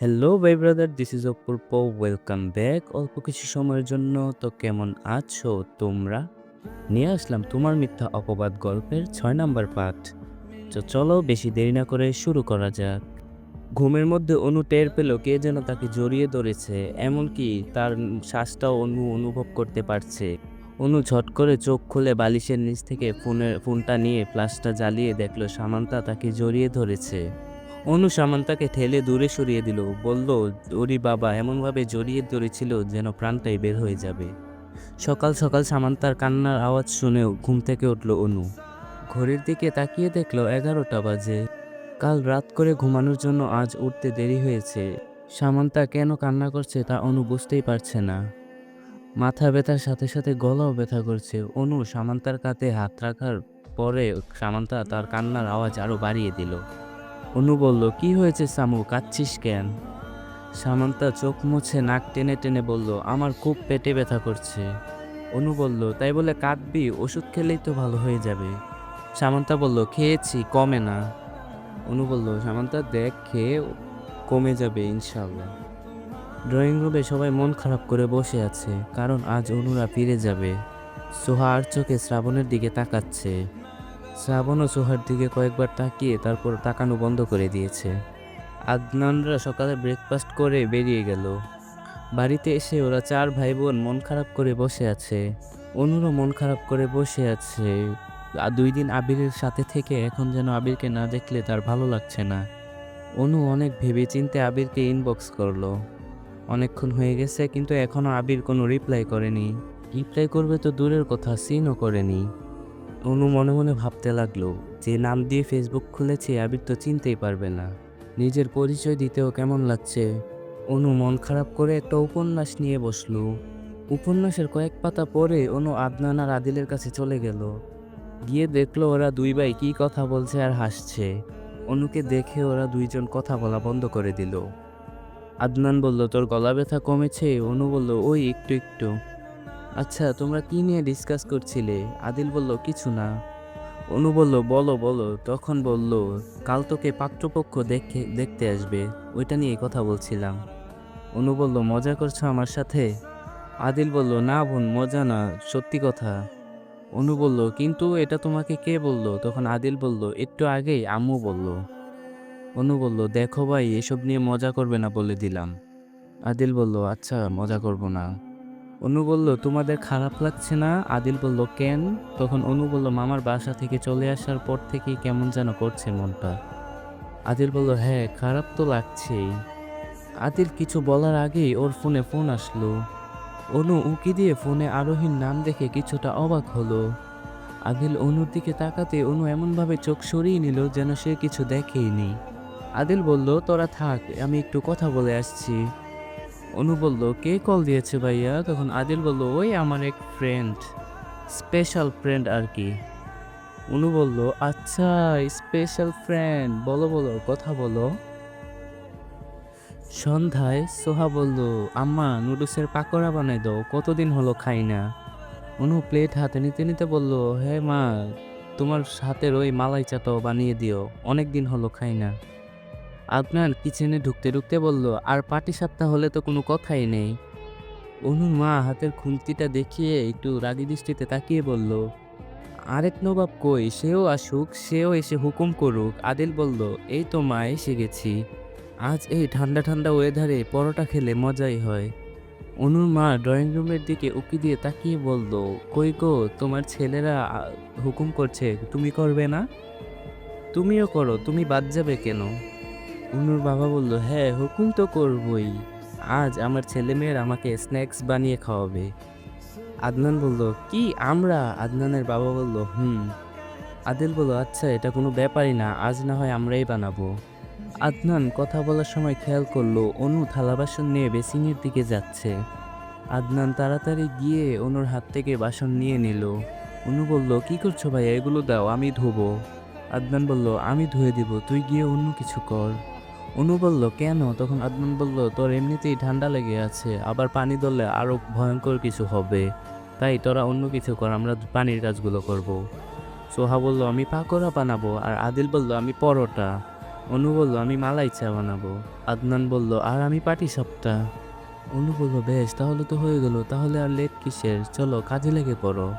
Hello ভাই brother this is Apurba welcome back অল্প কিছু সময়ের জন্য তো কেমন আছো তোমরা? নিয়ে আসলাম তোমার মিথ্যা অপবাদ গল্পের ছয় নাম্বার পাঠ। তো চলো বেশি দেরি না করে শুরু করা যাক। ঘুমের মধ্যে অনু টের পেল কে যেন তাকে জড়িয়ে ধরেছে, এমনকি তার শ্বাসটাও অনু অনুভব করতে পারছে। অনু ঝট করে চোখ খুলে বালিশের নিচ থেকে ফোনের, ফোনটা নিয়ে ফ্লাশটা জ্বালিয়ে দেখল সামান্তা তাকে জড়িয়ে ধরেছে। অনু সামান্তাকে ঠেলে দূরে সরিয়ে দিল। বলল, ওরি বাবা, এমনভাবে জড়িয়ে ধরেছিল যেন প্রাণটাই বের হয়ে যাবে। সকাল সকাল সামান্তার কান্নার আওয়াজ শুনেও ঘুম থেকে উঠল অনু। ঘড়ির দিকে তাকিয়ে দেখল এগারোটা বাজে। কাল রাত করে ঘুমানোর জন্য আজ উঠতে দেরি হয়েছে। সামান্তা কেন কান্না করছে তা অনু বুঝতেই পারছে না। মাথা ব্যথার সাথে সাথে গলাও ব্যথা করছে। অনু সামান্তার কাতে হাত রাখার পরে সামান্তা তার কান্নার আওয়াজ আরও বাড়িয়ে দিল। অনু বলল, কি হয়েছে সামু? কাচ্ছিস কেন? সামান্তা চোখ মুছে নাক টেনে টেনে বলল, আমার খুব পেটে ব্যথা করছে। অনু বলল, তাই বলে কাঁদবি? ওষুধ খেলেই তো ভালো হয়ে যাবে। সামান্তা বলল, খেয়েছি, কমে না। অনু বলল, সামান্তা, দেখ, খেয়ে কমে যাবে ইনশাল্লাহ ড্রয়িং রুমে সবাই মন খারাপ করে বসে আছে, কারণ আজ অনুরা ফিরে যাবে। সোহা আর চোখে শ্রাবণের দিকে তাকাচ্ছে। শ্রাবণ ও সোহার দিকে কয়েকবার তাকিয়ে তারপর তাকানো বন্ধ করে দিয়েছে। আদনানরা সকালে ব্রেকফাস্ট করে বেরিয়ে গেল। বাড়িতে এসে ওরা চার ভাই বোন মন খারাপ করে বসে আছে। অনুরও মন খারাপ করে বসে আছে। আর দুই দিন আবিরের সাথে থেকে এখন যেন আবিরকে না দেখলে তার ভালো লাগছে না। অনু অনেক ভেবে চিনতে আবিরকে ইনবক্স করল। অনেকক্ষণ হয়ে গেছে কিন্তু এখনও আবির কোনো রিপ্লাই করেনি। রিপ্লাই করবে তো দূরের কথা সিনও করেনি। অনু মনে মনে ভাবতে লাগল যে নাম দিয়ে ফেসবুক খুলেছে আবির তো চিনতেই পারবে না। নিজের পরিচয় দিতেও কেমন লাগছে? অনু মন খারাপ করে একটা উপন্যাস নিয়ে বসল। উপন্যাসের কয়েক পাতা পরে অনু আদনান আর আদিলের কাছে চলে গেল। গিয়ে দেখল ওরা দুই ভাই কি কথা বলছে আর হাসছে। অনুকে দেখে ওরা দুইজন কথা বলা বন্ধ করে দিল। আদনান বলল, তোর গলা ব্যথা কমেছে? অনু বলল, ওই একটু একটু। আচ্ছা তোমরা কি নিয়ে ডিসকাস করছিলে? আদিল বলল, কিছু না। অনু বলল, বলো বলো। তখন বলল, কাল তোকে পাত্রপক্ষ দেখে, দেখতে আসবে। ওইটা নিয়ে কথা বলছিলাম। অনু বলল, মজা করছ আমার সাথে? আদিল বলল, না বোন, মজা না, সত্যি কথা। অনু বলল, কিন্তু এটা তোমাকে কে বলল? তখন আদিল বলল, একটু আগেই আম্মু বলল। অনু বলল, দেখো ভাই, এসব নিয়ে মজা করবে না বলে দিলাম। আদিল বলল আচ্ছা মজা করব না। অনু বলল, তোমাদের খারাপ লাগছে না? আদিল বলল, কেন? তখন অনু বলল, মামার বাসা থেকে চলে আসার পর থেকেই কেমন যেন করছে মনটা। আদিল বলল হ্যাঁ খারাপ তো লাগছেই। আদিল কিছু বলার আগেই ওর ফোনে ফোন আসলো। অনু উকি দিয়ে ফোনে আরোহীর নাম দেখে কিছুটা অবাক হলো। আদিল অনুর দিকে তাকাতে অনু এমনভাবে চোখ সরিয়ে নিল যেন সে কিছু দেখেইনি আদিল বলল, তোরা থাক, আমি একটু কথা বলে আসছি। অনু বলল, কে কল দিয়েছে ভাইয়া? তখন আদিল বলল, ওই আমার এক ফ্রেন্ড স্পেশাল ফ্রেন্ড আর কি। অনু বলল আচ্ছা স্পেশাল ফ্রেন্ড বলো বলো, কথা বলো। সন্ধ্যায় সোহা বলল, আম্মা, নুডলসের পাকোড়া বানাই দাও, কতদিন হলো খাই না? অনু প্লেট হাতে নিতে নিতে বলল হ্যাঁ মা, তোমার হাতের ওই মালাই চাটাও বানিয়ে দিও অনেক দিন হলো খাই না। আপনার কিচেনে ঢুকতে ঢুকতে বলল, আর পাটি সাপটা হলে তো কোনো কথাই নেই। অনুর মা হাতের খুন্তিটা দেখিয়ে একটু রাগি দৃষ্টিতে তাকিয়ে বলল, আরেক নবাব কই? সেও আসুক, সেও এসে হুকুম করুক। আদিল বলল, এই তো মা, এসে গেছি। আজ এই ঠান্ডা ঠান্ডা ওয়েদারে পরোটা খেলে মজাই হয়। অনুর মা ড্রয়িং রুমের দিকে উকি দিয়ে তাকিয়ে বলল, কই গো, তোমার ছেলেরা হুকুম করছে, তুমি করবে না? তুমিও করো, তুমি বাদ যাবে কেন? অনুর বাবা বলল হ্যাঁ হুকুম তো করবই। আজ আমার ছেলেমেয়ের আমাকে স্ন্যাক্স বানিয়ে খাওয়াবে। আদনান বলল, কি, আমরা? আদনানের বাবা বলল, হুম। আদিল বলল আচ্ছা এটা কোনো ব্যাপারই না, আজ না হয় আমরাই বানাবো। আদনান কথা বলার সময় খেয়াল করল, অনু থালা বাসন নিয়ে বেসিনের দিকে যাচ্ছে। আদনান তাড়াতাড়ি গিয়ে অনুর হাত থেকে বাসন নিয়ে নিল। অনু বলল, কি করছ ভাইয়া? এগুলো দাও, আমি ধোবো। আদনান বলল, আমি ধুয়ে দিব, তুই গিয়ে অন্য কিছু কর। অনু বলল, কেন? তখন আদনান বলল, তোর এমনিতেই ঠান্ডা লেগে আছে, আবার পানি ধরলে আরও ভয়ঙ্কর কিছু হবে। তাই তোরা অন্য কিছু কর, আমরা পানির কাজগুলো করব। সোহা বলল, আমি পাকোড়া বানাবো। আর আদিল বলল, আমি পরোটা। অনু বলল, আমি মালাই চা বানাবো। আদনান বলল, আর আমি পাটি সাপটা। অনু বলল, বেশ, তাহলে তো হয়ে গেল। তাহলে আর লেট কিসের? চলো, কাজে লেগে পড়ো।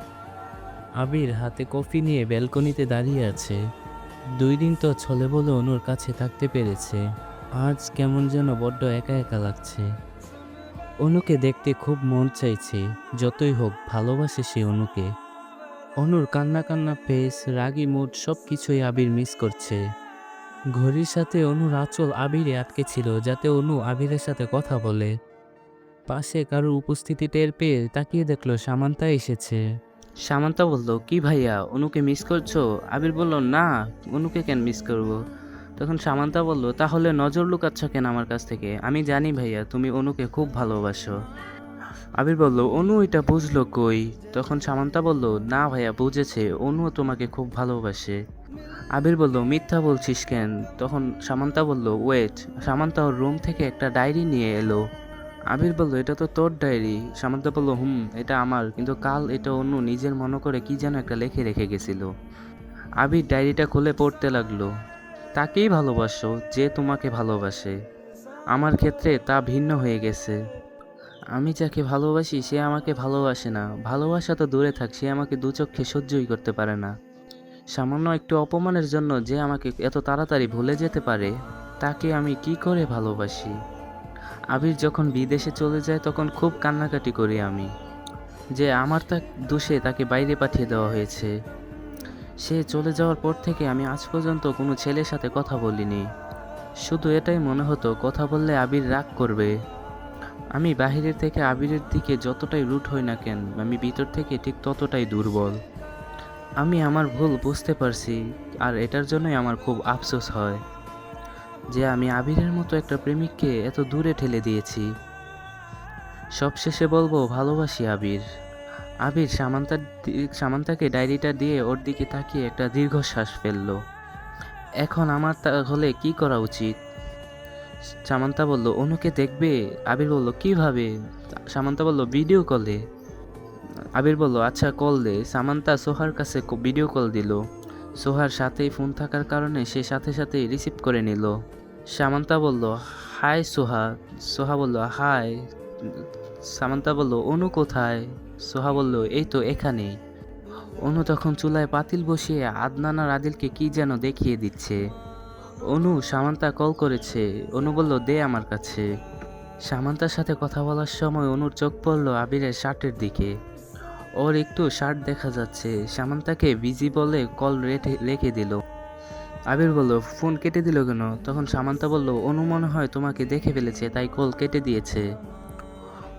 আবির হাতে কফি নিয়ে ব্যালকনিতে দাঁড়িয়ে আছে। দুই দিন তো ছলে বলে অনুর কাছে থাকতে পেরেছে। আজ কেমন যেন বড্ড একা একা লাগছে। অনুকে দেখতে খুব মন চাইছে, যতই হোক ভালোবাসে সে অনুকে। অনুর কান্না কান্না, ফেস, রাগি মুড সব কিছুই আবির মিস করছে। ঘড়ির সাথে অনুর আঁচল আবিরে আটকে ছিল, যাতে অনু আবিরের সাথে কথা বলে। পাশে কারোর উপস্থিতি টের পেয়ে তাকিয়ে দেখল সামান্তা এসেছে। সামান্তা বলল, কি ভাইয়া, অনুকে মিস করছ? আবির বলল, না, অনুকে কেন মিস করব? তখন সামান্তা বলল, তাহলে নজর লুকাচ্ছ কেন আমার কাছ থেকে? আমি জানি ভাইয়া, তুমি অনুকে খুব ভালোবাসো। আবির বলল, অনু এটা বুঝলো কই? তখন সামান্তা বলল, না ভাইয়া, বুঝেছে অনুও তোমাকে খুব ভালোবাসে। আবির বলল, মিথ্যা বলছিস কেন? তখন সামান্তা বলল, ওয়েট, সামান্তা ওর রুম থেকে একটা ডায়েরি নিয়ে এলো। আবির বলল, এটা তো তোর ডায়েরি। সামান্তা বলল, হুম, এটা আমার, কিন্তু কাল এটা অনু নিজের মনে করে কি যেন একটা লেখে রেখে গেছিল। আবির ডায়েরিটা খুলে পড়তে লাগল। তাকেই ভালোবাসো যে তোমাকে ভালোবাসে। আমার ক্ষেত্রে তা ভিন্ন হয়ে গেছে। আমি যাকে ভালোবাসি, সে আমাকে ভালোবাসে না। ভালোবাসা তো দূরে থাক, সে আমাকে দু চক্ষে সহ্যই করতে পারে না। সামান্য একটু অপমানের জন্য যে আমাকে এত তাড়াতাড়ি ভুলে যেতে পারে, তাকে আমি কি করে ভালোবাসি? আবির যখন বিদেশে চলে যায়, তখন খুব কান্নাকাটি করি আমি যে আমার তা দোষে তাকে বাইরে পাঠিয়ে দেওয়া হয়েছে। সে চলে যাওয়ার পর থেকে আমি আজ পর্যন্ত কোনো ছেলের সাথে কথা বলিনি। শুধু এটাই মনে হতো, কথা বললে আবির রাগ করবে। আমি বাহিরের থেকে আবিরের দিকে যতটাই রুট হই না কেন, আমি ভিতর থেকে ঠিক ততটাই দুর্বল। আমি আমার ভুল বুঝতে পারছি, আর এটার জন্যই আমার খুব আফসোস হয় যে আমি আবিরের মতো একটা প্রেমিককে এত দূরে ঠেলে দিয়েছি। সবশেষে বলব, ভালোবাসি আবির। আবির সামান্তার সামান্তাকে ডায়েরিটা দিয়ে ওর দিকে তাকিয়ে একটা দীর্ঘশ্বাস ফেলল। এখন আমার তাহলে কি করা উচিত? সামান্তা বলল, অনুকে দেখবে? আবির বলল, কীভাবে? সামান্তা বলল ভিডিও কলে আবির বলল আচ্ছা কল দে। সামান্তা সোহার কাছে ভিডিও কল দিল। সোহার সাথেই ফোন থাকার কারণে সে সাথে সাথে রিসিভ করে নিল। সামান্তা বলল হাই সোহা। সোহা বলল হাই সামান্তা বলল, অনু কোথায়? সোহা বলল, এই তো এখানেই। অনু তখন চুলায় পাতিল বসিয়ে আদনান আর আদিলকে কি যেন দেখিয়ে দিচ্ছে। অনু সামান্তা কল করেছে। অনু বলল, দে আমার কাছে। সামান্তার সাথে কথা বলার সময় অনুর চোখ পড়ল আবিরের শার্টের দিকে। ওর একটু শার্ট দেখা যাচ্ছে। সামান্তাকে বিজি বলে কল রেখে দিল। আবির বলল, ফোন কেটে দিল কেন? তখন সামান্তা বলল, অনু মনে হয় তোমাকে দেখে ফেলেছে, তাই কল কেটে দিয়েছে।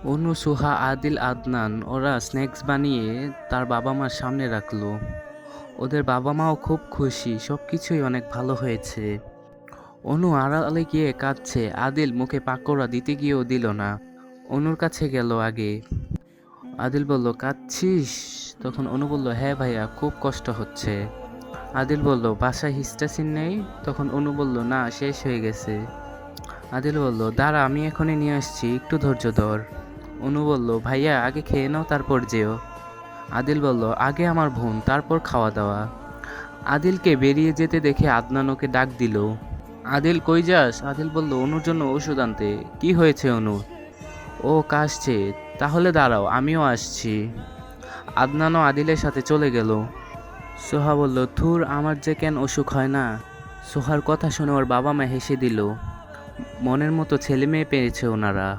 অনু, সুহা, আদিল, আদনান, ওরা স্ন্যাক্স বানিয়ে তার বাবা মার সামনে রাখল। ওদের বাবা মাও খুব খুশি সব কিছুই অনেক ভালো হয়েছে। অনু আড়ালে গিয়ে কাঁদছে, আদিল মুখে পাকোড়া দিতে গিয়েও দিল না। অনুর কাছে গেল আগে। আদিল বলল, কাঁদছিস? তখন অনু বলল হ্যাঁ ভাইয়া, খুব কষ্ট হচ্ছে। আদিল বলল, বাসায় হিস্টাসিন নেই? তখন অনু বলল, না, শেষ হয়ে গেছে। আদিল বলল, দাঁড়া, আমি এখনই নিয়ে আসছি, একটু ধৈর্য ধর। অনু বলল, ভাইয়া, আগে খেয়ে নাও, তারপর যেও। আদিল বলল, আগে আমার বোন, তারপর খাওয়া দাওয়া। আদিলকে বেরিয়ে যেতে দেখে আদনান ওকে ডাক দিল, আদিল, কই যাস? আদিল বলল, অনুর জন্য ওষুধ আনতে। কি হয়েছে, অনু? ও কাশছে তাহলে দাঁড়াও, আমিও আসছি। আদনানও আদিলের সাথে চলে গেল। সোহা বলল থুর আমার যে কেন অসুখ হয় না? সোহার কথা শুনে ওর বাবা মা হেসে দিল, মনের মতো ছেলে মেয়ে পেয়েছে ওনারা।